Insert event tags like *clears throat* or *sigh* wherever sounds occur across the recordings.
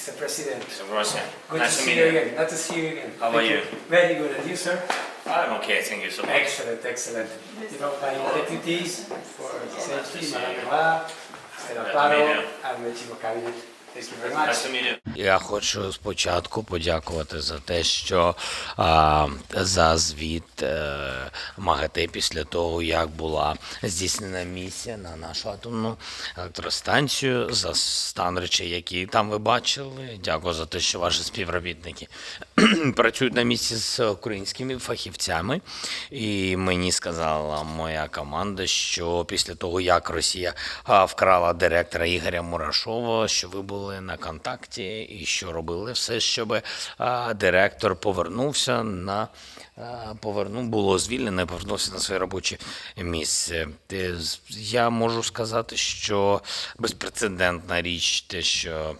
Mr. President. Mr. Rosen, Good nice to see meet you again. Not to see you again. How Thank are you? Very good. And you, sir? I'm okay, thank you so much. Excellent, excellent. You know, my deputies for safety, Madame Leroy, Mr. Alvaro, and the chief of cabinet. Я хочу спочатку подякувати за те, що а, за звіт е, МАГАТЕ після того, як була здійснена місія на нашу атомну електростанцію, за стан речей, які там ви бачили. Дякую за те, що ваші співробітники *clears throat* працюють на місці з українськими фахівцями. І мені сказала моя команда, що після того, як Росія вкрала директора Ігоря Мурашова, що ви були на контакті і що робили все, щоб директор повернувся на повернув, було звільнено повернувся на своє робоче місце. Я можу сказати, що безпрецедентна річ, те, що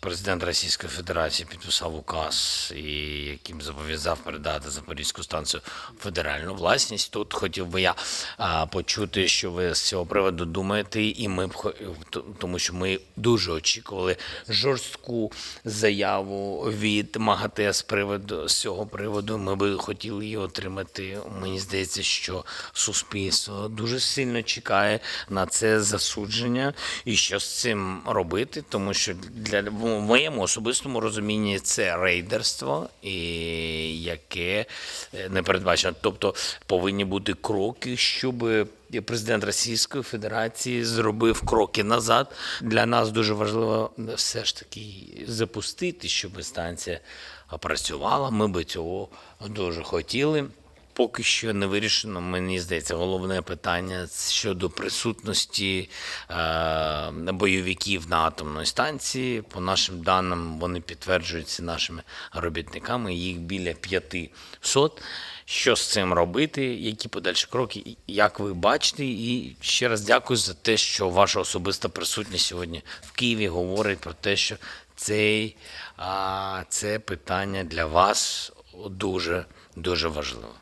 Президент Російської Федерації підписав указ, яким зобов'язав передати Запорізьку станцію федеральну власність. Тут хотів би я почути, що ви з цього приводу думаєте, і ми б тому, що ми дуже очікували жорстку заяву від МАГАТЕ з приводу з цього приводу. Ми би хотіли її отримати. Мені здається, що суспільство дуже сильно чекає на це засудження і що з цим робити, тому що для в моєму особистому розумінні це рейдерство, і яке е, не передбачено. Тобто повинні бути кроки, щоб президент Російської Федерації зробив кроки назад. Для нас дуже важливо все ж таки запустити, щоб станція працювала. Ми би цього дуже хотіли. Поки що не вирішено, мені здається, головне питання щодо присутності е, бойовиків на атомній станції. По нашим даним, вони підтверджуються нашими робітниками, їх біля 500. Що з цим робити? Які подальші кроки? Як ви бачите? І ще раз дякую за те, що ваша особиста присутність сьогодні в Києві говорить про те, що цей, а, це питання для вас дуже дуже важливо.